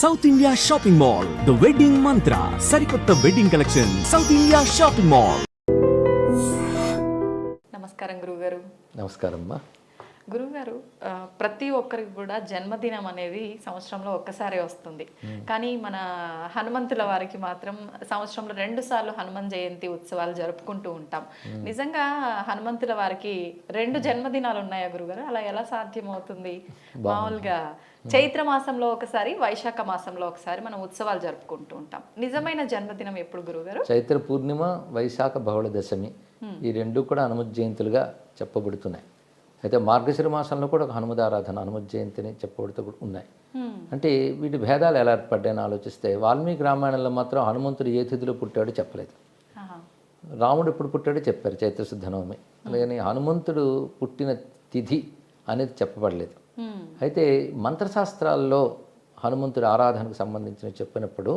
South India shopping mall the wedding Mantra సరికొత్త wedding collection south India shopping mall నమస్కారం గురువుగారు నమస్కారం అమ్మా గురువుగారు ప్రతి ఒక్కరికి కూడా జన్మదినం అనేది సంవత్సరంలో ఒక్కసారే వస్తుంది. కానీ మన హనుమంతుల వారికి మాత్రం సంవత్సరంలో రెండు సార్లు హనుమాన్ జయంతి ఉత్సవాలు జరుపుకుంటూ ఉంటాం. నిజంగా హనుమంతుల వారికి రెండు జన్మదినాలు ఉన్నాయా గురుగారు? అలా ఎలా సాధ్యమవుతుంది? మామూలుగా చైత్ర మాసంలో ఒకసారి వైశాఖ మాసంలో ఒకసారి మనం ఉత్సవాలు జరుపుకుంటూ ఉంటాం. నిజమైన జన్మదినం ఎప్పుడు గురుగారు చైత్ర పూర్ణిమ వైశాఖ బహుళ దశమి. ఈ రెండు కూడా హనుమత్ జయంతులుగా చెప్పబడుతున్నాయి. అయితే మార్గశిర మాసంలో కూడా ఒక హనుమద్ ఆరాధన హనుమత్ జయంతిని చెప్పబడుతూ కూడా ఉన్నాయి. అంటే వీటి భేదాలు ఎలా ఏర్పడ్డాయని ఆలోచిస్తే వాల్మీకి రామాయణంలో మాత్రం హనుమంతుడు ఏ తిథిలో పుట్టాడో చెప్పలేదు. రాముడు ఎప్పుడు పుట్టాడో చెప్పారు చైత్రశుద్ధ నవమి. అలాగని హనుమంతుడు పుట్టిన తిథి అనేది చెప్పబడలేదు. అయితే మంత్రశాస్త్రాల్లో హనుమంతుడి ఆరాధనకు సంబంధించిన చెప్పినప్పుడు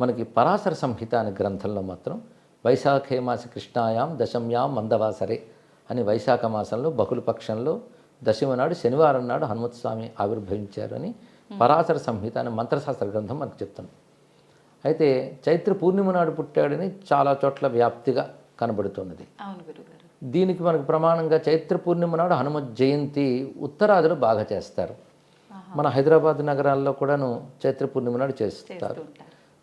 మనకి పరాశర సంహిత అనే గ్రంథంలో మాత్రం వైశాఖే మాస కృష్ణాయాం దశమ్యాం మందవాసరే అని వైశాఖ మాసంలో బహుళ పక్షంలో దశమి నాడు శనివారం నాడు హనుమత్ స్వామి ఆవిర్భవించారు అని పరాశర సంహిత అనే మంత్రశాస్త్ర గ్రంథం మనకు చెప్తుంది. అయితే చైత్ర పూర్ణిమ నాడు పుట్టాడని చాలా చోట్ల వ్యాప్తిగా కనబడుతున్నది. దీనికి మనకు ప్రమాణంగా చైత్ర పూర్ణిమ నాడు హనుమత్ జయంతి ఉత్తరాదిలో బాగా చేస్తారు. మన హైదరాబాద్ నగరాల్లో కూడాను చైత్ర పూర్ణిమ నాడు చేస్తారు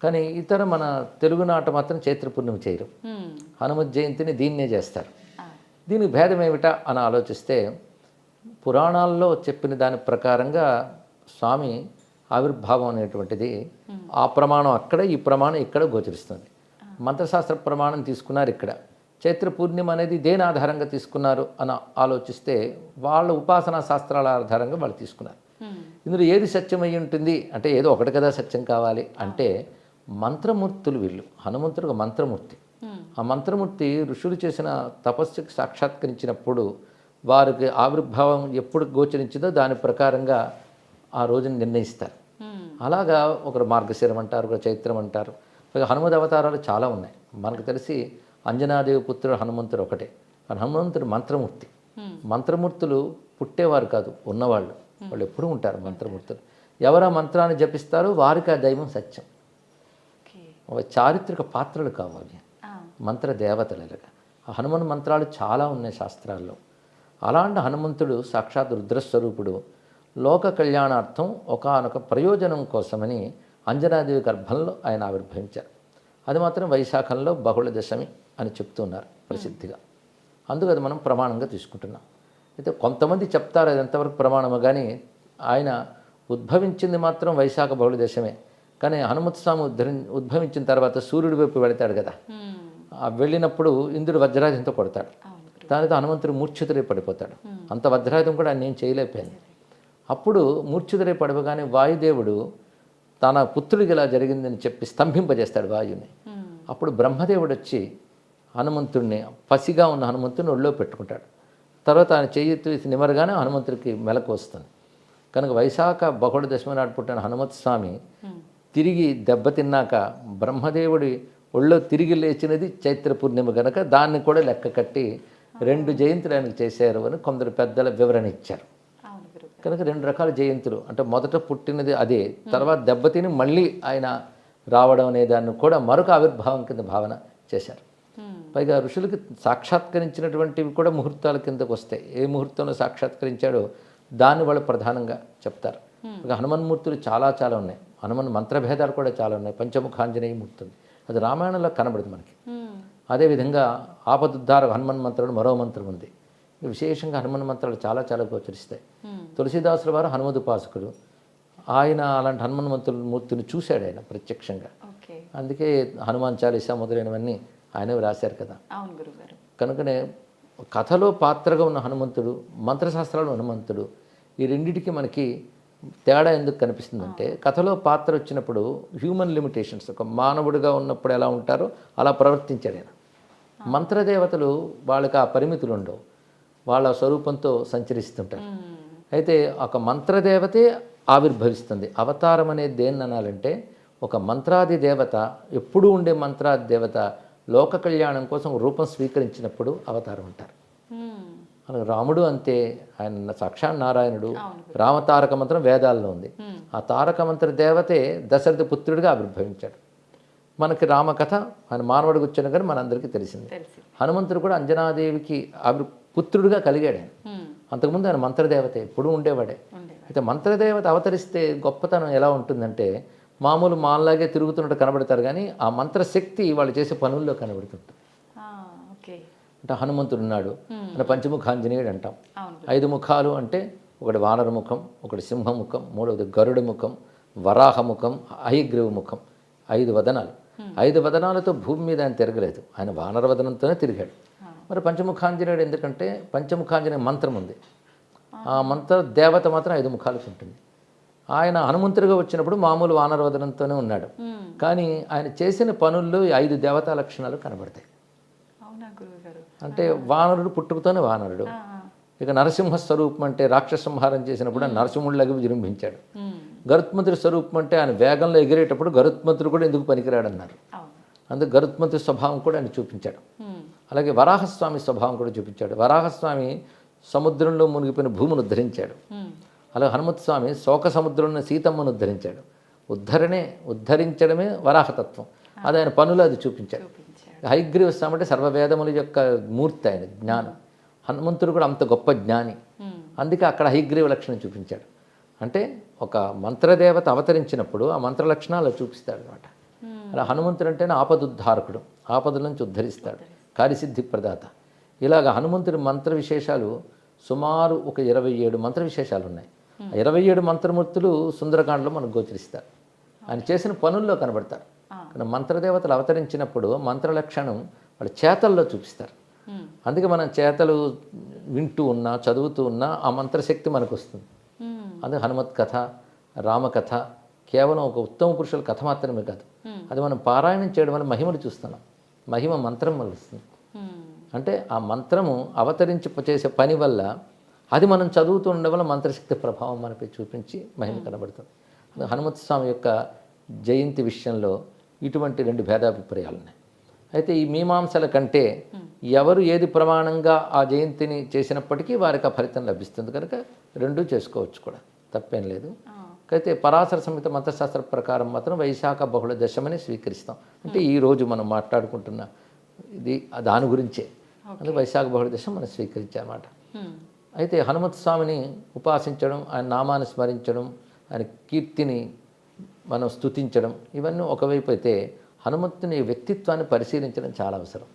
కానీ ఇతర మన తెలుగునాట మాత్రం చైత్ర పూర్ణిమ చేయరు. హ్మ్. హనుమత్ జయంతిని దీన్నే చేస్తారు. దీనికి భేదం ఏమిటా అని ఆలోచిస్తే పురాణాల్లో చెప్పిన దాని ప్రకారంగా స్వామి ఆవిర్భావం అనేటువంటిది ఆ ప్రమాణం అక్కడ ఈ ప్రమాణం ఇక్కడ గోచరిస్తుంది. మంత్రశాస్త్ర ప్రమాణం తీసుకున్నారు ఇక్కడ. చైత్ర పూర్ణిమ అనేది దేని ఆధారంగా తీసుకున్నారు అని ఆలోచిస్తే వాళ్ళ ఉపాసనా శాస్త్రాల ఆధారంగా వాళ్ళు తీసుకున్నారు. హ్మ్. ఇందులో ఏది సత్యం అయి ఉంటుంది? అంటే ఏదో ఒకటి కదా సత్యం కావాలి అంటే మంత్రమూర్తులు వీళ్ళు. హనుమంతుడు ఒక మంత్రమూర్తి. హ్మ్. ఆ మంత్రమూర్తి ఋషులు చేసిన తపస్సుకి సాక్షాత్కరించినప్పుడు వారికి ఆవిర్భావం ఎప్పుడు గోచరించిందో దాని ప్రకారంగా ఆ రోజుని నిర్ణయిస్తారు. హ్మ్. అలాగా ఒకరు మార్గశిరం అంటారు ఒకరు చైత్రం అంటారు. హనుమద్ అవతారాలు చాలా ఉన్నాయి. మనకు తెలిసి అంజనాదేవి పుత్రుడు హనుమంతుడు ఒకటే. కానీ హనుమంతుడు మంత్రమూర్తి. మంత్రమూర్తులు పుట్టేవారు కాదు ఉన్నవాళ్ళు. వాళ్ళు ఎప్పుడూ ఉంటారు మంత్రమూర్తులు. ఎవరు ఆ మంత్రాన్ని జపిస్తారో వారికి ఆ దైవం సత్యం. చారిత్రక పాత్రలు కావాలి. మంత్ర దేవతలు ఇలాగా ఆ హనుమన్ మంత్రాలు చాలా ఉన్నాయి శాస్త్రాల్లో. అలాంటి హనుమంతుడు సాక్షాత్ రుద్రస్వరూపుడు. లోక కళ్యాణార్థం ఒకానొక ప్రయోజనం కోసమని అంజనాదేవి గర్భంలో ఆయన ఆవిర్భవించారు. అది మాత్రం వైశాఖంలో బహుళ దశమి. అని చెప్తున్నారు ప్రసిద్ధిగా. అందుకు అది మనం ప్రమాణంగా తీసుకుంటున్నాం. అయితే కొంతమంది చెప్తారు అది ఎంతవరకు ప్రమాణము కానీ ఆయన ఉద్భవించింది మాత్రం వైశాఖ బహుళ దశమే. కానీ హనుమత్ స్వామి ఉద్ధరి ఉద్భవించిన తర్వాత సూర్యుడి వైపు వెళతాడు కదా. వెళ్ళినప్పుడు ఇంద్రుడు వజ్రాయుధంతో కొడతాడు. దానితో హనుమంతుడు మూర్ఛితులై పడిపోతాడు. అంత వజ్రాయుధం కూడా ఆయన ఏం చేయలేకపోయింది. అప్పుడు మూర్ఛితులై పడిపోగానే వాయుదేవుడు తన పుత్రుడికి ఇలా జరిగిందని చెప్పి స్తంభింపజేస్తాడు వాయుని. అప్పుడు బ్రహ్మదేవుడు వచ్చి హనుమంతుడిని పసిగా ఉన్న హనుమంతుడిని ఒళ్ళో పెట్టుకుంటాడు. తర్వాత ఆయన చెయ్యి తీసి నిమరగానే హనుమంతుడికి మెలకు వస్తుంది. కనుక వైశాఖ బహుళ దశమి నాడు పుట్టిన హనుమత్ స్వామి తిరిగి దెబ్బతిన్నాక బ్రహ్మదేవుడి ఒళ్ళో తిరిగి లేచినది చైత్ర పూర్ణిమ కనుక దాన్ని కూడా లెక్క కట్టి రెండు జయంతులు ఆయనకు చేశారు అని కొందరు పెద్దల వివరణ ఇచ్చారు. కనుక రెండు రకాల జయంతులు అంటే మొదట పుట్టినది అదే తర్వాత దెబ్బతిని మళ్ళీ ఆయన రావడం అనే దాన్ని కూడా మరొక ఆవిర్భావం కింద భావన చేశారు. పైగా ఋషులకి సాక్షాత్కరించినటువంటివి కూడా ముహూర్తాల కిందకు వస్తాయి. ఏ ముహూర్తంలో సాక్షాత్కరించాడో దాన్ని వాళ్ళు ప్రధానంగా చెప్తారు. ఇక హనుమన్మూర్తులు చాలా చాలా ఉన్నాయి. హనుమన్ మంత్రభేదాలు కూడా చాలా ఉన్నాయి. పంచముఖాంజనేయ మూర్తి ఉంది. అది రామాయణంలో కనబడదు మనకి. అదేవిధంగా ఆపదుద్ధార హనుమన్ మంత్రం మరో మంత్రం ఉంది. విశేషంగా హనుమన్ మంత్రాలు చాలా చాలా గోచరిస్తాయి. తులసీదాసుల వారు హనుమదుపాసకుడు ఆయన అలాంటి హనుమన్ మంత్రుల మూర్తిని చూశాడు ఆయన ప్రత్యక్షంగా. అందుకే హనుమాన్ చాలీసా మొదలైనవన్నీ ఆయనే రాశారు కదా. అవును గురుగారు. కనుకనే కథలో పాత్రగా ఉన్న హనుమంతుడు మంత్రశాస్త్రాలు హనుమంతుడు ఈ రెండిటికి మనకి తేడా ఎందుకు కనిపిస్తుందంటే కథలో పాత్ర వచ్చినప్పుడు హ్యూమన్ లిమిటేషన్స్ ఒక మానవుడిగా ఉన్నప్పుడు ఎలా ఉంటారో అలా ప్రవర్తించాడు ఆయన. మంత్రదేవతలు వాళ్ళకి ఆ పరిమితులు ఉండవు. వాళ్ళ స్వరూపంతో సంచరిస్తుంటారు. అయితే ఒక మంత్రదేవతే ఆవిర్భవిస్తుంది. అవతారం అనేది దేన్ని అనాలంటే ఒక మంత్రాది దేవత ఎప్పుడూ ఉండే మంత్రాది దేవత లోక కళ్యాణం కోసం రూపం స్వీకరించినప్పుడు అవతారం అంటారు. హ్మ్. అలాగే రాముడు అంతే ఆయన సాక్షాత్ నారాయణుడు. రామతారక మంత్రం వేదాల్లో ఉంది. ఆ తారక మంత్ర దేవతే దశరథ పుత్రుడిగా ఆవిర్భవించాడు. మనకి రామకథ ఆయన మానవుడికి వచ్చిన కానీ మనందరికీ తెలిసింది. తెలిసి హనుమంతుడు కూడా అంజనాదేవికి ఆవిర్ పుత్రుడిగా కలిగాడు ఆయన. హ్మ్. అంతకుముందు ఆయన మంత్రదేవత ఎప్పుడూ ఉండేవాడే. ఉండేవాడు. అయితే మంత్రదేవత అవతరిస్తే గొప్పతనం ఎలా ఉంటుందంటే మామూలు మాల్లాగే తిరుగుతున్నట్టు కనబడతారు కానీ ఆ మంత్రశక్తి వాళ్ళు చేసే పనుల్లో కనబడుతుంటుంది అంటే హనుమంతుడు ఉన్నాడు అని పంచముఖాంజనేయుడు అంటాం. ఐదు ముఖాలు అంటే ఒకటి వానర ముఖం ఒకటి సింహ ముఖం మూడవది గరుడ ముఖం వరాహ ముఖం హయగ్రీవ ముఖం ఐదు వదనాలు. ఐదు వదనాలతో భూమి మీద ఆయన తిరగలేదు. ఆయన వానర వదనంతోనే తిరిగాడు. మరి పంచముఖాంజనేయుడు ఎందుకంటే పంచముఖాంజనేయ మంత్రం ఉంది. ఆ మంత్ర దేవత మాత్రం ఐదు ముఖాలకు ఉంటుంది. ఆయన హనుమంతుడిగా వచ్చినప్పుడు మామూలు వానర వదనంతోనే ఉన్నాడు. కానీ ఆయన చేసిన పనుల్లో ఐదు దేవతా లక్షణాలు కనబడతాయి. అంటే వానరుడు పుట్టుకతోనే వానరుడు. ఇక నరసింహ స్వరూపం అంటే రాక్షస సంహారం చేసినప్పుడు ఆయన నరసింహుడిలాగా విజృంభించాడు. గరుత్మంతుడి స్వరూపం అంటే ఆయన వేగంలో ఎగిరేటప్పుడు గరుత్మంతుడు కూడా ఎందుకు పనికిరాడన్నారు? అందుకు గరుత్మంతుడి స్వభావం కూడా ఆయన చూపించాడు. అలాగే వరాహస్వామి స్వభావం కూడా చూపించాడు. వరాహస్వామి సముద్రంలో మునిగిపోయిన భూమిని ఉద్ధరించాడు. హ్మ్. అలాగే హనుమత్ స్వామి శోక సముద్రంలో సీతమ్మను ఉద్ధరించాడు. ఉద్ధరణే ఉద్ధరించడమే వరాహతత్వం. అది ఆయన పనులు అది చూపించాడు. హైగ్రీవ స్వామి అంటే సర్వవేదముల యొక్క మూర్తి ఆయన జ్ఞానం. హనుమంతుడు కూడా అంత గొప్ప జ్ఞాని. అందుకే అక్కడ హైగ్రీవ లక్షణం చూపించాడు. అంటే ఒక మంత్రదేవత అవతరించినప్పుడు ఆ మంత్ర లక్షణాలు చూపిస్తాడు అనమాట అలా హనుమంతుడు అంటేనే ఆపదుద్ధారకుడు. ఆపదల నుంచి ఉద్ధరిస్తాడు. కార్యసిద్ధి ప్రదాత. ఇలాగ హనుమంతుడి మంత్ర విశేషాలు సుమారు ఒక ఇరవై ఏడు మంత్ర విశేషాలు ఉన్నాయి. ఇరవై ఏడు మంత్రమూర్తులు సుందరకాండలో మనకు గోచరిస్తారు. ఆయన చేసిన పనుల్లో కనబడతారు. కానీ మంత్రదేవతలు అవతరించినప్పుడు మంత్ర లక్షణం వాళ్ళ చేతల్లో చూపిస్తారు. అందుకే మనం చేతలు వింటూ ఉన్నా చదువుతూ ఉన్నా ఆ మంత్రశక్తి మనకు వస్తుంది. అందుకే హనుమత్ కథ రామకథ కేవలం ఒక ఉత్తమ పురుషుల కథ మాత్రమే కాదు. అది మనం పారాయణం చేయడం వల్ల మహిమను చూస్తున్నాం. మహిమ మంత్రం వల్ల వస్తుంది. అంటే ఆ మంత్రము అవతరించి చేసే పని వల్ల అది మనం చదువుతూ ఉండడం వల్ల మంత్రశక్తి ప్రభావం మనపై చూపించి మహిమ కనబడుతుంది. అందుకే హనుమత్ స్వామి యొక్క జయంతి విషయంలో ఇటువంటి రెండు భేదాభిప్రాయాలు ఉన్నాయి. అయితే ఈ మీమాంసల కంటే ఎవరు ఏది ప్రమాణంగా ఆ జయంతిని చేసినప్పటికీ వారికి ఆ ఫలితం లభిస్తుంది కనుక రెండూ చేసుకోవచ్చు కూడా. తప్పేం లేదు. అయితే పరాశర సంహిత మంత్రశాస్త్ర ప్రకారం మాత్రం వైశాఖ బహుళ దశమని స్వీకరిస్తాం. అంటే ఈ రోజు మనం మాట్లాడుకుంటున్న ఇది దాని గురించే. అందుకే వైశాఖ బహుళ దశం మనం స్వీకరించామన్నమాట. అయితే హనుమత్ స్వామిని ఉపాసించడం ఆయన నామాన్ని స్మరించడం ఆయన కీర్తిని మనం స్తుతించడం ఇవన్నీ ఒకవైపు అయితే హనుమంతుని వ్యక్తిత్వాన్ని పరిశీలించడం చాలా అవసరం.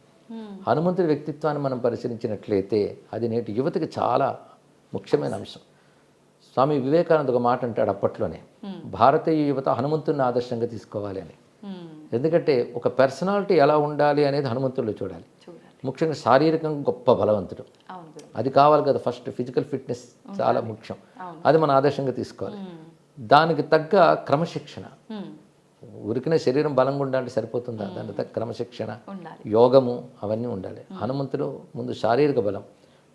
హనుమంతుడి వ్యక్తిత్వాన్ని మనం పరిశీలించినట్లయితే అది నేటి యువతకి చాలా ముఖ్యమైన అంశం. స్వామి వివేకానంద ఒక మాట అంటాడు అప్పట్లోనే భారతీయ యువత హనుమంతుని ఆదర్శంగా తీసుకోవాలి అని. ఎందుకంటే ఒక పర్సనాలిటీ ఎలా ఉండాలి అనేది హనుమంతుడిలో చూడాలి. చూడాలి. ముఖ్యంగా శారీరకంగా గొప్ప బలవంతుడు. అది కావాలి కదా ఫస్ట్ ఫిజికల్ ఫిట్నెస్ చాలా ముఖ్యం. అది మన ఆదర్శంగా తీసుకోవాలి. దానికి తగ్గ క్రమశిక్షణ. ఉరికిన శరీరం బలంగా ఉండాలంటే సరిపోతుందా? దానికి తగ్గ క్రమశిక్షణ యోగము అవన్నీ ఉండాలి. హనుమంతుడు ముందు శారీరక బలం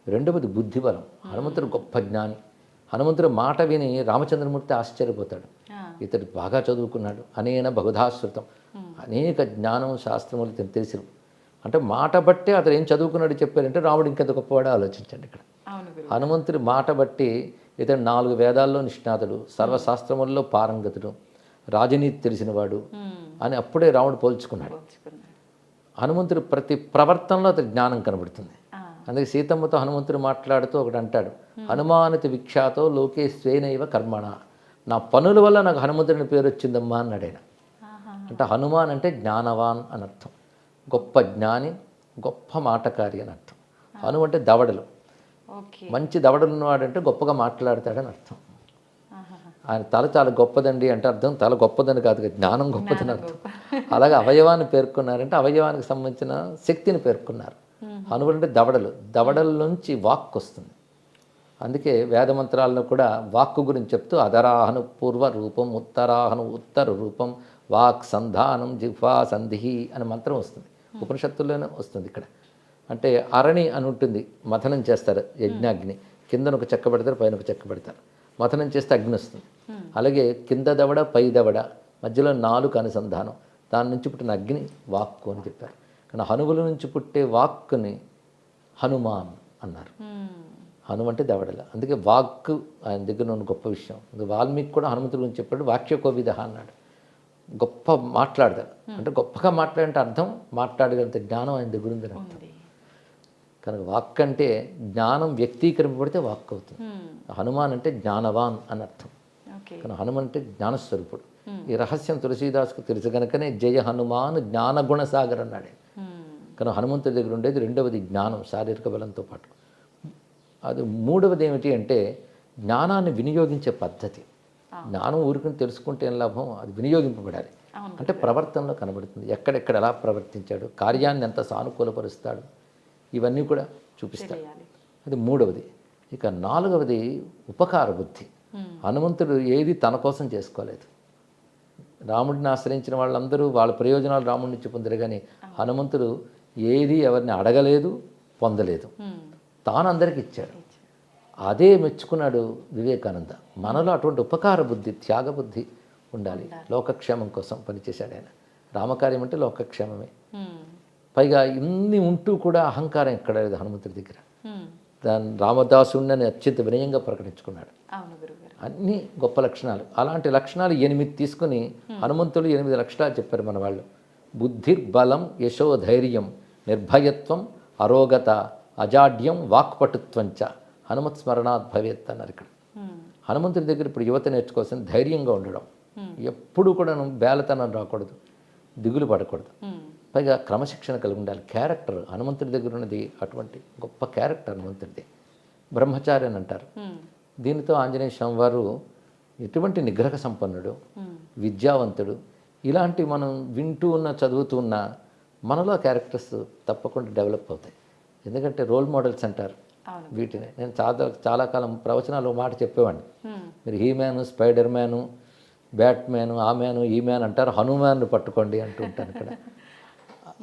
రెండవది బుద్ధి బలం. హనుమంతుడు గొప్ప జ్ఞాని. హనుమంతుడు మాట విని రామచంద్రమూర్తి ఆశ్చర్యపోతాడు. ఇతడు బాగా చదువుకున్నాడు. అనేన బహుధాశ్రుతం. అనేక జ్ఞానం శాస్త్రములు తె- తెలుసు అంటే మాట బట్టే అతడు ఏం చదువుకున్నాడు చెప్పారంటే రాముడు ఇంకెంత గొప్పవాడో ఆలోచించండి ఇక్కడ. హనుమంతుడి మాట బట్టి ఇతడు నాలుగు వేదాల్లో నిష్ణాతుడు సర్వశాస్త్రముల్లో పారంగతుడు రాజనీతి తెలిసినవాడు. అని అప్పుడే రాముడు పోల్చుకున్నాడు. హనుమంతుడి ప్రతి ప్రవర్తనలో అతని జ్ఞానం కనబడుతుంది. అందుకే సీతమ్మతో హనుమంతుడు మాట్లాడుతూ ఒకటి అంటాడు హనుమానతి విఖ్యాతో లోకే స్వేనైవ కర్మణ. నా పనుల వల్ల నాకు హనుమంతుడిని పేరు వచ్చిందమ్మా అన్నాడు ఆయన. అంటే హనుమాన్ అంటే జ్ఞానవాన్ అని అర్థం. గొప్ప జ్ఞాని గొప్ప మాటకారి అని అర్థం. హను అంటే దవడలు. మంచి దవడలు ఉన్నవాడంటే గొప్పగా మాట్లాడతాడని అర్థం. ఆయన తల చాలా గొప్పదండి అంటే అర్థం. తల గొప్పదని కాదు జ్ఞానం గొప్పదని అర్థం. అలాగే అవయవాన్ని పేర్కొన్నారంటే అవయవానికి సంబంధించిన శక్తిని పేర్కొన్నారు. హనువులు అంటే దవడలు. దవడల నుంచి వాక్ వస్తుంది అందుకే వేదమంత్రాల్లో కూడా వాక్కు గురించి చెప్తూ అధరాహను పూర్వ రూపం ఉత్తరాహను ఉత్తర రూపం వాక్ సంధానం జిహ్వా సంధి అనే మంత్రం వస్తుంది. ఉపనిషత్తుల్లోనే వస్తుంది ఇక్కడ. అంటే అరణి అని ఉంటుంది మథనం చేస్తారు యజ్ఞాగ్ని. కిందన ఒక చెక్క పెడతారు పైన ఒక చెక్క పెడతారు. మథనం చేస్తే అగ్ని వస్తుంది. అలాగే కింద దవడ పై దవడ మధ్యలో నాలుగు అనుసంధానం. దాని నుంచి పుట్టిన అగ్ని వాక్కు అని చెప్పారు. కానీ హనువుల నుంచి పుట్టే వాక్కుని హనుమాన్ అన్నారు. హ్మ్. హనుమ అంటే దవడల. అందుకే వాక్ ఆయన దగ్గర ఉన్న గొప్ప విషయం. వాల్మీకి కూడా హనుమంతుడి గురించి చెప్పాడు వాక్య కోవిద అన్నాడు. గొప్ప మాట్లాడతాడు అంటే గొప్పగా మాట్లాడంటే అర్థం మాట్లాడగలిగితే జ్ఞానం ఆయన దగ్గర ఉంది అని అర్థం కనుక వాక్ అంటే జ్ఞానం వ్యక్తీకరింపబడితే వాక్ అవుతుంది. హనుమాన్ అంటే జ్ఞానవాన్ అని అర్థం. కానీ హనుమన్ అంటే జ్ఞానస్వరూపుడు. ఈ రహస్యం తులసీదాస్కు తెలుసు కనుకనే జయ హనుమాన్ జ్ఞానగుణ సాగర్ అన్నాడు. కానీ హనుమంతుడి దగ్గర ఉండేది రెండవది జ్ఞానం శారీరక బలంతో పాటు. అది మూడవది ఏమిటి అంటే జ్ఞానాన్ని వినియోగించే పద్ధతి. జ్ఞానం ఊరుకుని తెలుసుకుంటే ఏం లాభం? అది వినియోగింపబడాలి. అంటే ప్రవర్తనలో కనబడుతుంది. ఎక్కడెక్కడ ఎలా ప్రవర్తించాడు? కార్యాన్ని ఎంత సానుకూలపరుస్తాడు? ఇవన్నీ కూడా చూపిస్తాడు. అది మూడవది. ఇక నాలుగవది ఉపకార బుద్ధి. హనుమంతుడు ఏది తన కోసం చేసుకోలేదు. రాముడిని ఆశ్రయించిన వాళ్ళందరూ వాళ్ళ ప్రయోజనాలు రాముడి నుంచి పొందరు కానీ హనుమంతుడు ఏది ఎవరిని అడగలేదు పొందలేదు. తాను అందరికి ఇచ్చాడు. అదే మెచ్చుకున్నాడు వివేకానంద. మనలో అటువంటి ఉపకార బుద్ధి త్యాగ బుద్ధి ఉండాలి. లోకక్షేమం కోసం పనిచేశాడు ఆయన. రామకార్యం అంటే లోకక్షేమమే. పైగా ఇన్ని ఉంటూ కూడా అహంకారం ఎక్కడ లేదు హనుమంతుడి దగ్గర. దాని రామదాసుడిని అత్యంత వినయంగా ప్రకటించుకున్నాడు. అన్ని గొప్ప లక్షణాలు. అలాంటి లక్షణాలు ఎనిమిది తీసుకుని హనుమంతుడు ఎనిమిది లక్షణాలు చెప్పారు మన వాళ్ళు బుద్ధిర్బలం యశో ధైర్యం నిర్భయత్వం అరోగత అజాడ్యం వాక్పటుత్వంచ. హనుమత్ స్మరణాత్ భవేత్ అన్నారు ఇక్కడ. హనుమంతుడి దగ్గర ఇప్పుడు యువత నేర్చుకోవాల్సిన ధైర్యంగా ఉండడం. ఎప్పుడు కూడా బేలతనం రాకూడదు దిగులు పడకూడదు. పైగా క్రమశిక్షణ కలిగి ఉండాలి. క్యారెక్టర్ హనుమంతుడి దగ్గర ఉన్నది అటువంటి గొప్ప క్యారెక్టర్ హనుమంతుడిది. బ్రహ్మచారి అని అంటారు. దీనితో ఆంజనేయ స్వామి వారు ఎటువంటి నిగ్రహ సంపన్నుడు విద్యావంతుడు ఇలాంటి మనం వింటూ ఉన్న చదువుతూ ఉన్న మనలో క్యారెక్టర్స్ తప్పకుండా డెవలప్ అవుతాయి. ఎందుకంటే రోల్ మోడల్స్ అంటారు. వీటిని. నేను చాలా చాలా కాలం ప్రవచనాలు మాట చెప్పేవాడిని. మీరు he man spider man bat man ఆ మ్యాను ఈ మ్యాన్ అంటారు హనుమాన్ పట్టుకోండి అంటూ ఉంటాను ఇక్కడ.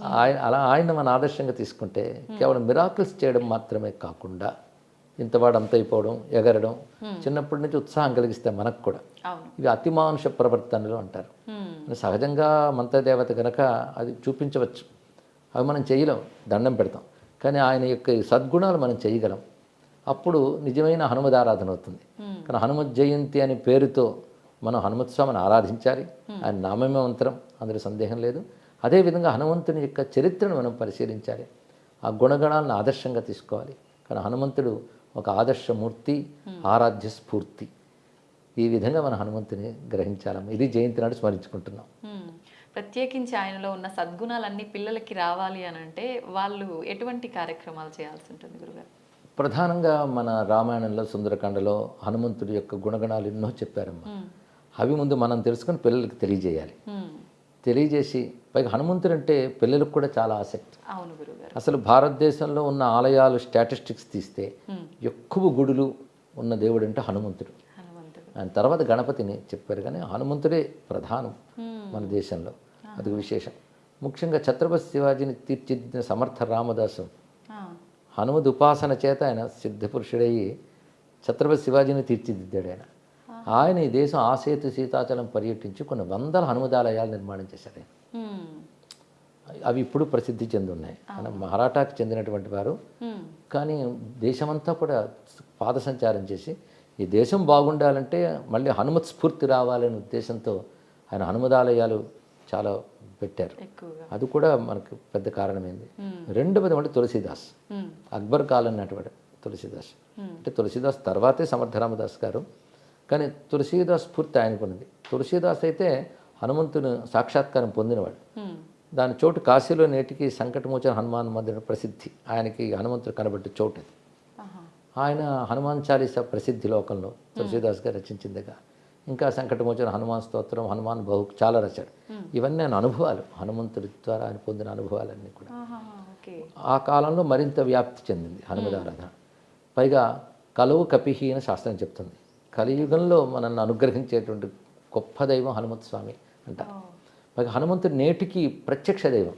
ఆయన అలా ఆయన మన ఆదర్శంగా తీసుకుంటే కేవలం మిరాకిల్స్ చేయడం మాత్రమే కాకుండా ఇంతవాడు అంత అయిపోవడం ఎగరడం చిన్నప్పటి నుంచి ఉత్సాహం కలిగిస్తే మనకు కూడా ఇవి అతిమానుష ప్రవర్తనలు అంటారు. సహజంగా మంత్రదేవత కనుక అది చూపించవచ్చు. అవి మనం చేయలేం. దండం పెడతాం. కానీ ఆయన యొక్క సద్గుణాలు మనం చేయగలం. అప్పుడు నిజమైన హనుమదారాధన అవుతుంది. కానీ హనుమత్ జయంతి అనే పేరుతో మనం హనుమత్ స్వామిని ఆరాధించాలి. ఆయన నామమే మంత్రం అందులో సందేహం లేదు. అదేవిధంగా హనుమంతుని యొక్క చరిత్రను మనం పరిశీలించాలి. ఆ గుణగణాలను ఆదర్శంగా తీసుకోవాలి. కానీ హనుమంతుడు ఒక ఆదర్శమూర్తి ఆరాధ్య స్ఫూర్తి. ఈ విధంగా మన హనుమంతుని గ్రహించాలమ్మ ఇది జయంతి నాడు స్మరించుకుంటున్నాం. ప్రత్యేకించి ఆయనలో ఉన్న సద్గుణాలన్నీ పిల్లలకి రావాలి అని అంటే వాళ్ళు ఎటువంటి కార్యక్రమాలు చేయాల్సి ఉంటుంది గురుగారు? ప్రధానంగా మన రామాయణంలో సుందరకాండలో హనుమంతుడి యొక్క గుణగణాలు ఎన్నో చెప్పారమ్మా. అవి ముందు మనం తెలుసుకొని పిల్లలకి తెలియజేయాలి. తెలియజేసి పైగా హనుమంతుడు అంటే పిల్లలకు కూడా చాలా ఆసక్తి. అసలు భారతదేశంలో ఉన్న ఆలయాలు స్టాటిస్టిక్స్ తీస్తే ఎక్కువ గుడులు ఉన్న దేవుడు అంటే హనుమంతుడు. ఆయన తర్వాత గణపతిని చెప్పారు కానీ హనుమంతుడే ప్రధానం మన దేశంలో. అది విశేషం. ముఖ్యంగా ఛత్రపతి శివాజీని తీర్చిదిద్దిన సమర్థ రామదాసు. హనుమద్ ఉపాసన చేత ఆయన సిద్ధపురుషుడయ్యి ఛత్రపతి శివాజీని తీర్చిదిద్దాడు ఆయన. ఆయన ఈ దేశం ఆసేతు సీతాచలం పర్యటించి కొన్ని వందల హనుమదాలయాలు నిర్మాణం చేశాడు ఆయన. అవి ఇప్పుడు ప్రసిద్ధి చెంది ఉన్నాయి ఆయన మహారాఠాకి చెందినటువంటి వారు. కానీ దేశమంతా కూడా పాద సంచారం చేసి ఈ దేశం బాగుండాలంటే మళ్ళీ హనుమత్ స్ఫూర్తి రావాలనే ఉద్దేశంతో ఆయన హనుమదాలయాలు చాలా పెట్టారు. అది కూడా మనకు పెద్ద కారణమైంది. రెండవది అంటే తులసీదాస్. అక్బర్ కాలం నాటివాడు తులసీదాస్. అంటే తులసీదాస్ తర్వాతే సమర్థరామదాస్ గారు. కానీ తులసీదాస్ స్ఫూర్తి ఆయనకున్నది. తులసీదాస్ అయితే హనుమంతుని సాక్షాత్కారం పొందినవాడు. దాని చోటు కాశీలో నేటికి సంకటమోచన హనుమాన్ మందిర ప్రసిద్ధి. ఆయనకి హనుమంతుడు కనబట్టే చోటు అది. ఆయన హనుమాన్ చాలీసా ప్రసిద్ధి లోకంలో తులసీదాస్ గారు రచించిందిగా. ఇంకా సంకటమోచన హనుమాన్ స్తోత్రం హనుమాన్ బహు చాలా రచాడు. ఇవన్నీ ఆయన అనుభవాలు. హనుమంతుడి ద్వారా ఆయన పొందిన అనుభవాలన్నీ కూడా. ఆ కాలంలో మరింత వ్యాప్తి చెందింది హనుమదారాధన పైగా కలువు కపిహి అని శాస్త్రం చెప్తుంది. కలియుగంలో మనల్ని అనుగ్రహించేటువంటి గొప్ప దైవం హనుమత్ స్వామి అంటారు పైగా హనుమంతుడు నేటికి ప్రత్యక్ష దైవం.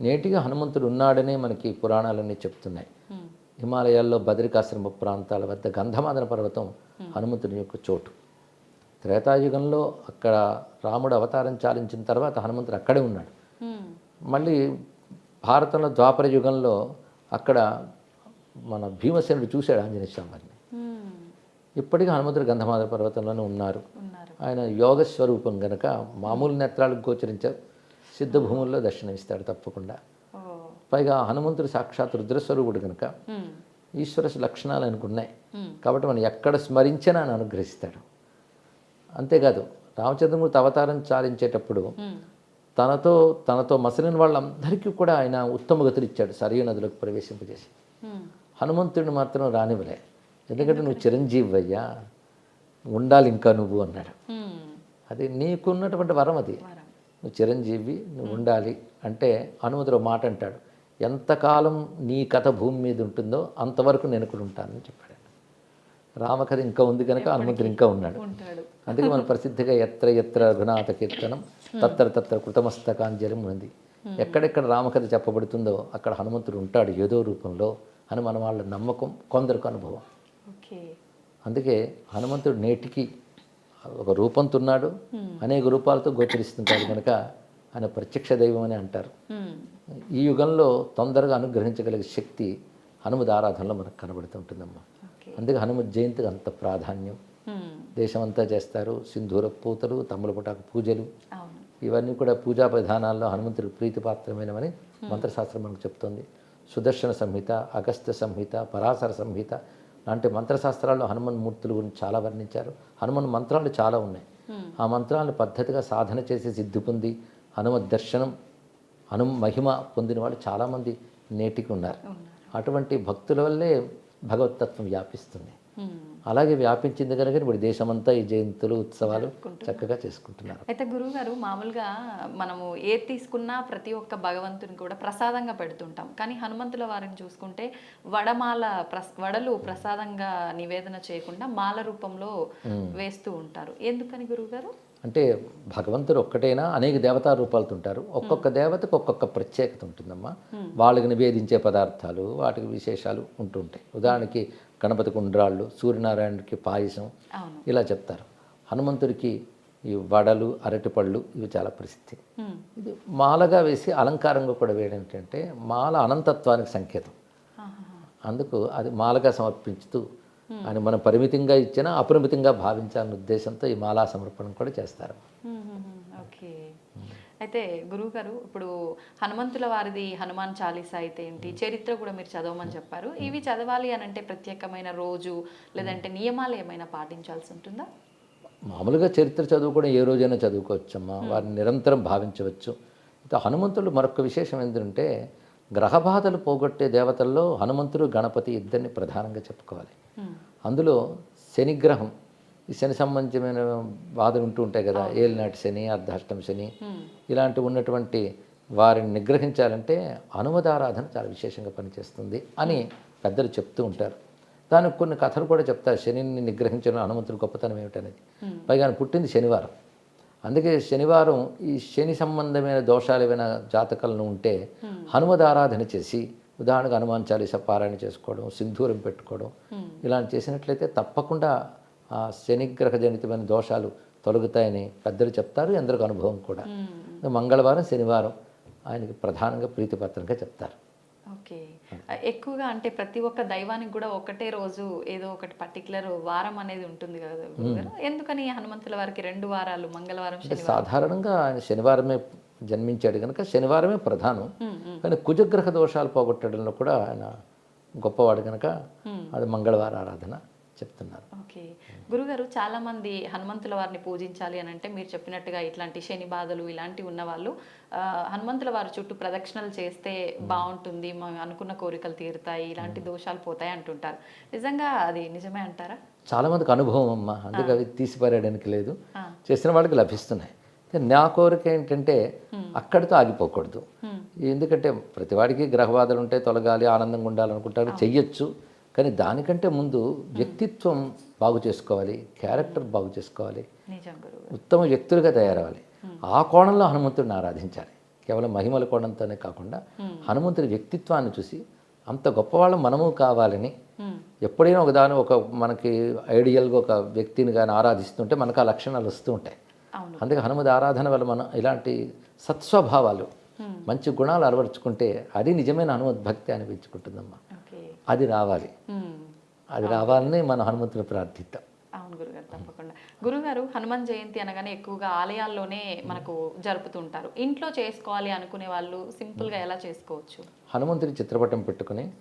నేటిగా హనుమంతుడు ఉన్నాడనే మనకి పురాణాలన్నీ చెప్తున్నాయి. హిమాలయాల్లో బదరికాశ్రమ ప్రాంతాల వద్ద గంధమాదన పర్వతం హనుమంతుని యొక్క చోటు. త్రేతాయుగంలో అక్కడ రాముడు అవతారం చాలించిన తర్వాత హనుమంతుడు అక్కడే ఉన్నాడు. మళ్ళీ భారతంలో ద్వాపర యుగంలో అక్కడ మన భీమసేనుడు చూశాడు ఆంజనేయ స్వామి వారిని మ్మ్. ఇప్పటికీ హనుమంతుడు గంధమాద పర్వతంలోనే ఉన్నారు. ఆయన యోగ స్వరూపం గనక మామూలు నేత్రాలకు గోచరించారు సిద్ధ భూముల్లో దర్శనమిస్తాడు తప్పకుండా. పైగా హనుమంతుడు సాక్షాత్ రుద్రస్వరూపుడు కనుక. ఈశ్వర లక్షణాలు అనుకున్నాయి. కాబట్టి మనం ఎక్కడ స్మరించినా ఆయన అనుగ్రహిస్తాడు అంతేకాదు రామచంద్రమూర్తి అవతారం చాలించేటప్పుడు. తనతో తనతో మసలిన వాళ్ళందరికీ కూడా ఆయన ఉత్తమ గతులు ఇచ్చాడు సరియు నదిలోకి ప్రవేశింపజేసి. హనుమంతుడిని మాత్రం రానివ్వలే ఎందుకంటే నువ్వు చిరంజీవి అయ్యా ఉండాలి ఇంకా నువ్వు అన్నాడు. అది నీకున్నటువంటి వరం అది. నువ్వు చిరంజీవి నువ్వు ఉండాలి అంటే హనుమంతుడు మాట అంటాడు ఎంతకాలం నీ కథ భూమి మీద ఉంటుందో అంతవరకు నేను ఇక్కడ ఉంటానని చెప్పాడు. రామకథ ఇంకా ఉంది కనుక హనుమంతుడు ఇంకా ఉన్నాడు. అందుకే మన ప్రసిద్ధిగా ఎత్ర ఎత్ర రఘునాథ కీర్తనం తత్ర తత్ర కృతమస్తకాంజలం ఉంది. ఎక్కడెక్కడ రామకథ చెప్పబడుతుందో అక్కడ హనుమంతుడు ఉంటాడు ఏదో రూపంలో అని మన వాళ్ళ నమ్మకం కొందరికి అనుభవం. అందుకే హనుమంతుడు నేటికి ఒక రూపంతో ఉన్నాడు అనేక రూపాలతో గోచరిస్తుంటాడు కనుక ఆయన ప్రత్యక్ష దైవం అని అంటారు. ఈ యుగంలో తొందరగా అనుగ్రహించగలిగే శక్తి హనుమద్ ఆరాధనలో మనకు కనబడుతుంటుందమ్మా అందుకే హనుమత్ జయంతికి అంత ప్రాధాన్యం. దేశమంతా చేస్తారు సింధూర పూతలు తమ్ములపుటాకు పూజలు. ఇవన్నీ కూడా పూజా విధానాల్లో హనుమంతుడికి ప్రీతిపాత్రమైనవని మంత్రశాస్త్రం మనకు చెప్తోంది. సుదర్శన సంహిత అగస్త్య సంహిత పరాశర సంహిత లాంటి మంత్రశాస్త్రాల్లో హనుమన్ మూర్తుల గురించి చాలా వర్ణించారు. హనుమన్ మంత్రాలు చాలా ఉన్నాయి. ఆ మంత్రాలను పద్ధతిగా సాధన చేసి సిద్ధి పొంది హనుమత్ దర్శనం హను మహిమ పొందిన వాళ్ళు చాలామంది నేటికి ఉన్నారు. అటువంటి భక్తుల వల్లే భగవతత్వం వ్యాపిస్తుంది. అలాగే వ్యాపించింది కనుక ఇప్పుడు దేశమంతా ఈ జయంతులు ఉత్సవాలు చక్కగా చేసుకుంటున్నారు. అయితే గురువు గారు మామూలుగా మనము ఏది తీసుకున్నా ప్రతి ఒక్క భగవంతుని కూడా ప్రసాదంగా పెడుతుంటాం. కానీ హనుమంతుల వారిని చూసుకుంటే వడమాల ప్రస్ వడలు ప్రసాదంగా నివేదన చేయకుండా మాల రూపంలో వేస్తూ ఉంటారు. ఎందుకని గురువు గారు అంటే భగవంతుడు ఒక్కటైనా అనేక దేవతా రూపాలతో ఉంటారు ఒక్కొక్క దేవతకు ఒక్కొక్క ప్రత్యేకత ఉంటుందమ్మా. వాళ్ళకి నివేదించే పదార్థాలు వాటికి విశేషాలు ఉంటుంటాయి ఉదాహరణకి గణపతికి ఉండ్రాళ్ళు సూర్యనారాయణకి పాయసం ఇలా చెప్తారు. హనుమంతుడికి ఈ వడలు అరటిపళ్ళు ఇవి చాలా ప్రసిద్ధి. మ్మ్. ఇది మాలగా వేసి అలంకారంగా కూడా వేయడం ఏంటంటే మాల అనంతత్వానికి సంకేతం. అందుకు అది మాలగా సమర్పించుతూ అని మనం పరిమితంగా ఇచ్చినా అపరిమితంగా భావించాలనే ఉద్దేశంతో ఈ మాలా సమర్పణం కూడా చేస్తారు. ఓకే. అయితే గురువు గారు ఇప్పుడు హనుమంతుల వారిది హనుమాన్ చాలీసా అయితే ఏంటి? చరిత్ర కూడా మీరు చదవమని చెప్పారు. ఇవి చదవాలి అని అంటే ప్రత్యేకమైన రోజు లేదంటే నియమాలు ఏమైనా పాటించాల్సి ఉంటుందా? మామూలుగా చరిత్ర చదువుకోవడం ఏ రోజైనా చదువుకోవచ్చమ్మా. వారిని నిరంతరం భావించవచ్చు. అయితే హనుమంతుడు మరొక విశేషం ఏంటంటే గ్రహబాధలు పోగొట్టే దేవతల్లో హనుమంతుడు గణపతి ఇద్దరిని ప్రధానంగా చెప్పుకోవాలి. అందులో శనిగ్రహం ఈ శని సంబంధించిన బాధలు ఉంటూ ఉంటాయి కదా ఏలినాటి శని అర్ధాష్టమ శని. ఇలాంటి ఉన్నటువంటి వారిని నిగ్రహించాలంటే హనుమదారాధన చాలా విశేషంగా పనిచేస్తుంది అని పెద్దలు చెప్తూ ఉంటారు. దానికి కొన్ని కథలు కూడా చెప్తారు. శనిని నిగ్రహించిన హనుమంతుడి గొప్పతనం ఏమిటనేది. పైగా పుట్టింది శనివారం. అందుకే శనివారం ఈ శని సంబంధమైన దోషాలు ఏమైనా జాతకాలను ఉంటే హనుమదారాధన చేసి ఉదాహరణకు హనుమాన్ చాలీస పారాయణ చేసుకోవడం సింధూరం పెట్టుకోవడం ఇలాంటి చేసినట్లయితే తప్పకుండా ఆ శనిగ్రహ జనితమైన దోషాలు తొలగుతాయని పెద్దలు చెప్తారు ఎందరికి అనుభవం కూడా. మంగళవారం శనివారం ఆయనకి ప్రధానంగా ప్రీతిపత్రంగా చెప్తారు. ఓకే. ఎక్కువగా అంటే ప్రతి ఒక్క దైవానికి కూడా ఒకటే రోజు ఏదో ఒకటి పర్టికులర్ వారం అనేది ఉంటుంది కదా ఎందుకని హనుమంతుల వారికి రెండు వారాలు మంగళవారం సాధారణంగా ఆయన శనివారమే జన్మించాడు కనుక శనివారమే ప్రధానం. కానీ కుజగ్రహ దోషాలు పోగొట్టడంలో కూడా ఆయన గొప్పవాడు కనుక అది మంగళవార ఆరాధన. చెప్తున్నారు. ఓకే. గురుగారు చాలా మంది హనుమంతుల వారిని పూజించాలి అని అంటే మీరు చెప్పినట్టుగా ఇట్లాంటి శని బాధలు ఇలాంటివి ఉన్న వాళ్ళు ఆ, హనుమంతుల వారి చుట్టూ ప్రదక్షిణలు చేస్తే బాగుంటుంది అనుకున్న కోరికలు తీరుతాయి ఇలాంటి దోషాలు పోతాయి అంటుంటారు. నిజంగా అది నిజమే అంటారా? చాలా మందికి అనుభవం అమ్మ అందుకే అవి తీసిపారేయడానికి లేదు. చేసిన వాళ్ళకి లభిస్తున్నాయి. నా కోరిక ఏంటంటే అక్కడితో ఆగిపోకూడదు. ఎందుకంటే ప్రతివాడికి గ్రహబాధలు ఉంటే తొలగాలి ఆనందంగా ఉండాలనుకుంటారు చెయ్యొచ్చు. కానీ దానికంటే ముందు వ్యక్తిత్వం బాగు చేసుకోవాలి క్యారెక్టర్ బాగు చేసుకోవాలి. ఉత్తమ వ్యక్తులుగా తయారవ్వాలి. ఆ కోణంలో హనుమంతుడిని ఆరాధించాలి. కేవలం మహిమల కోణంతోనే కాకుండా హనుమంతుడి వ్యక్తిత్వాన్ని చూసి అంత గొప్పవాళ్ళం మనము కావాలని ఎప్పుడైనా ఒక దాని ఒక మనకి ఐడియల్గా ఒక వ్యక్తిని కానీ ఆరాధిస్తుంటే మనకు ఆ లక్షణాలు వస్తూ ఉంటాయి. అందుకే హనుమద్ ఆరాధన వల్ల మనం ఇలాంటి సత్స్వభావాలు మంచి గుణాలు అలవరుచుకుంటే అది నిజమైన హనుమద్ భక్తి అనిపించుకుంటుందమ్మా. అది రావాలి. మ్మ్. అది రావాలని మన హనుమంతుని ప్రార్థిద్దాం. అవును గురుగారు తప్పకుండా. గురుగారు హనుమాన్ జయంతి అనగానే ఎక్కువగా ఆలయాల్లోనే మనకు జరుపుతుంటారు. ఇంట్లో చేసుకోవాలి అనుకునే వాళ్ళు సింపుల్గా ఎలా చేసుకోవచ్చు? హనుమంతుడి చిత్రపటం పెట్టుకుని.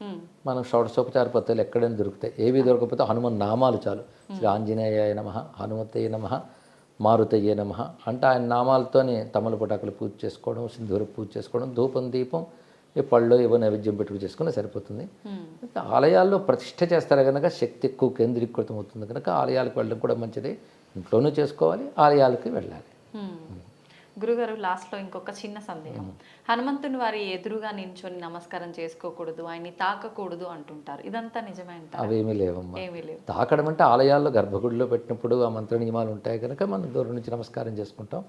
మనం షోడశోపచార పత్రాలు ఎక్కడైనా దొరుకుతాయి. ఏవి దొరకకపోతే హనుమాన్ నామాలు చాలు. శ్రీ ఆంజనేయ నమ హనుమతయ్య నమ మారుతయ్య నమ. అంటే ఆయన నామాలతోనే తమల పటాకులు పూజ చేసుకోవడం సింధూర పూజ చేసుకోవడం ధూపం దీపం ఈ పళ్ళు ఏవో నైవేద్యం పెట్టుకు చేసుకుని సరిపోతుంది. ఆలయాల్లో ప్రతిష్ఠ చేస్తారు కనుక శక్తి ఎక్కువ కేంద్రీకృతం అవుతుంది కనుక ఆలయాలకు వెళ్ళడం కూడా మంచిది. ఇంట్లోనూ చేసుకోవాలి ఆలయాలకి వెళ్ళాలి. గురుగారు లాస్ట్లో ఇంకొక చిన్న సందేహం. హనుమంతుని వారి ఎదురుగా నించొని నమస్కారం చేసుకోకూడదు ఆయన్ని తాకకూడదు అంటుంటారు. ఇదంతా నిజమే అంటారా? అవేమీ లేవమ్మా. ఏమీ లేవు. తాకడం అంటే ఆలయాల్లో గర్భగుడిలో పెట్టినప్పుడు ఆ మంత్ర నియమాలు ఉంటాయి కనుక మనం దూరం నుంచి నమస్కారం చేసుకుంటాం.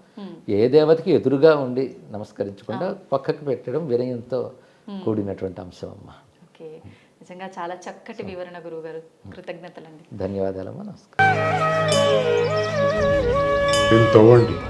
ఏ దేవతకి ఎదురుగా ఉండి నమస్కరించకుండా పక్కకు పెట్టడం వినయంతో కూడినటువంటి అంశం అమ్మా ఓకే. నిజంగా చాలా చక్కటి వివరణ గురువుగారు. కృతజ్ఞతలండి. ధన్యవాదాలమ్మా. నమస్కారం. దీన్ని తవ్వండి.